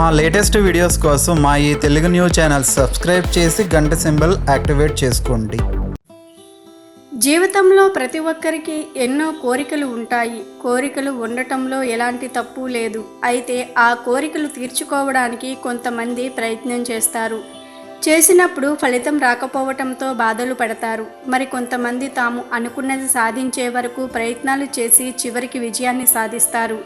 మా latest videos కోసం మా ఈ తెలుగు న్యూస్ ఛానల్ సబ్స్క్రైబ్ చేసి గంట సింబల్ యాక్టివేట్ చేసుకోండి. జీవితంలో ప్రతి ఒక్కరికి ఎన్నో కోరికలు ఉంటాయి. కోరికలు ఉండటంలో ఎలాంటి తప్పు లేదు. అయితే ఆ కోరికలు తీర్చుకోవడానికి కొంతమంది ప్రయత్నం చేస్తారు. చేసినప్పుడు ఫలితం రాకపోవటంతో బాధలు పడతారు. మరి కొంతమంది తాము అనుకున్నది సాధించే వరకు ప్రయత్నాలు చేసి చివరికి విజయాన్ని సాధిస్తారు.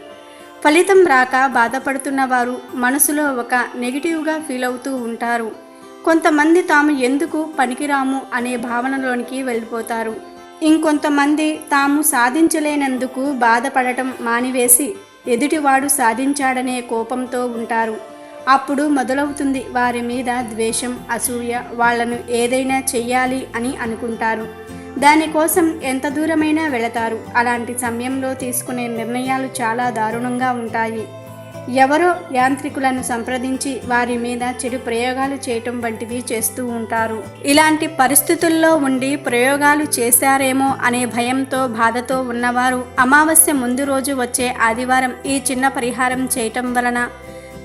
ఫలితం రాక బాధపడుతున్న వారు మనసులో ఒక నెగిటివ్గా ఫీల్ అవుతూ ఉంటారు. కొంతమంది తాము ఎందుకు పనికిరాము అనే భావనలోనికి వెళ్ళిపోతారు. ఇంకొంతమంది తాము సాధించలేనందుకు బాధపడటం మానివేసి ఎదుటివాడు సాధించాడనే కోపంతో ఉంటారు. అప్పుడు మొదలవుతుంది వారి మీద ద్వేషం అసూయ వాళ్ళను ఏదైనా చెయ్యాలి అని అనుకుంటారు. దానికోసం ఎంత దూరమైనా వెళతారు. అలాంటి సమయంలో తీసుకునే నిర్ణయాలు చాలా దారుణంగా ఉంటాయి. ఎవరో యాంత్రికులను సంప్రదించి వారి మీద చెడు ప్రయోగాలు చేయటం వంటివి చేస్తూ ఉంటారు. ఇలాంటి పరిస్థితుల్లో ఉండి ప్రయోగాలు చేశారేమో అనే భయంతో బాధతో ఉన్నవారు అమావాస్య ముందు రోజు వచ్చే ఆదివారం ఈ చిన్న పరిహారం చేయటం వలన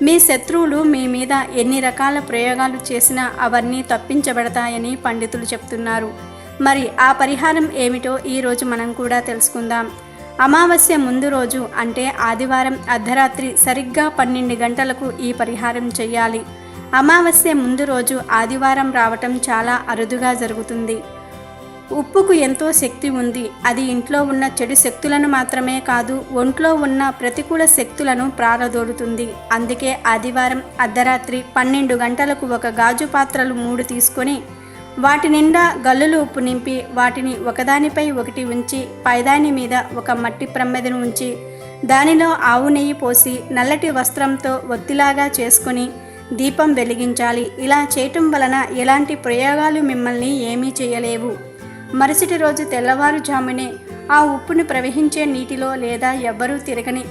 మీ శత్రువులు మీ మీద ఎన్ని రకాల ప్రయోగాలు చేసినా అవన్నీ తప్పించబడతాయని పండితులు చెప్తున్నారు. మరి ఆ పరిహారం ఏమిటో ఈరోజు మనం కూడా తెలుసుకుందాం. అమావాస్య ముందు రోజు అంటే ఆదివారం అర్ధరాత్రి సరిగ్గా పన్నెండు గంటలకు ఈ పరిహారం చేయాలి. అమావాస్య ముందు రోజు ఆదివారం రావటం చాలా అరుదుగా జరుగుతుంది. ఉప్పుకు ఎంతో శక్తి ఉంది. అది ఇంట్లో ఉన్న చెడు శక్తులను మాత్రమే కాదు ఒంట్లో ఉన్న ప్రతికూల శక్తులను ప్రారదోడుతుంది అందుకే ఆదివారం అర్ధరాత్రి పన్నెండు గంటలకు ఒక గాజు పాత్రలు మూడు తీసుకొని వాటి నిండా గల్లులు ఉప్పు నింపి వాటిని ఒకదానిపై ఒకటి ఉంచి పైదాని మీద ఒక మట్టి ప్రమ్మెదను ఉంచి దానిలో ఆవు నెయ్యి పోసి నల్లటి వస్త్రంతో ఒత్తిలాగా చేసుకొని దీపం వెలిగించాలి. ఇలా చేయటం వలన ఎలాంటి ప్రయోగాలు మిమ్మల్ని ఏమీ చేయలేవు. మరుసటి రోజు తెల్లవారుజామునే ఆ ఉప్పును ప్రవహించే నీటిలో లేదా ఎవ్వరూ తిరగని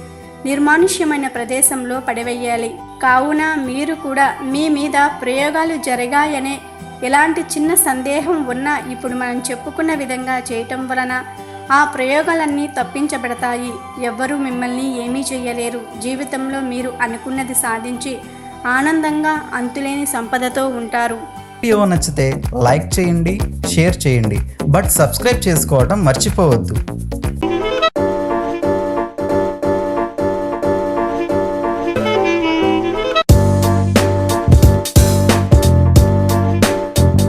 నిర్మానుష్యమైన ప్రదేశంలో పడివేయాలి. కావున మీరు కూడా మీ మీద ప్రయోగాలు జరిగాయనే ఎలాంటి చిన్న సందేహం ఉన్నా ఇప్పుడు మనం చెప్పుకున్న విధంగా చేయటం వలన ఆ ప్రయోగాలన్నీ తప్పించబడతాయి. ఎవ్వరూ మిమ్మల్ని ఏమీ చేయలేరు జీవితంలో మీరు అనుకున్నది సాధించి ఆనందంగా అంతులేని సంపదతో ఉంటారు. వీడియో నచ్చితే లైక్ చేయండి షేర్ చేయండి. బట్ సబ్స్క్రైబ్ చేసుకోవడం మర్చిపోవద్దు.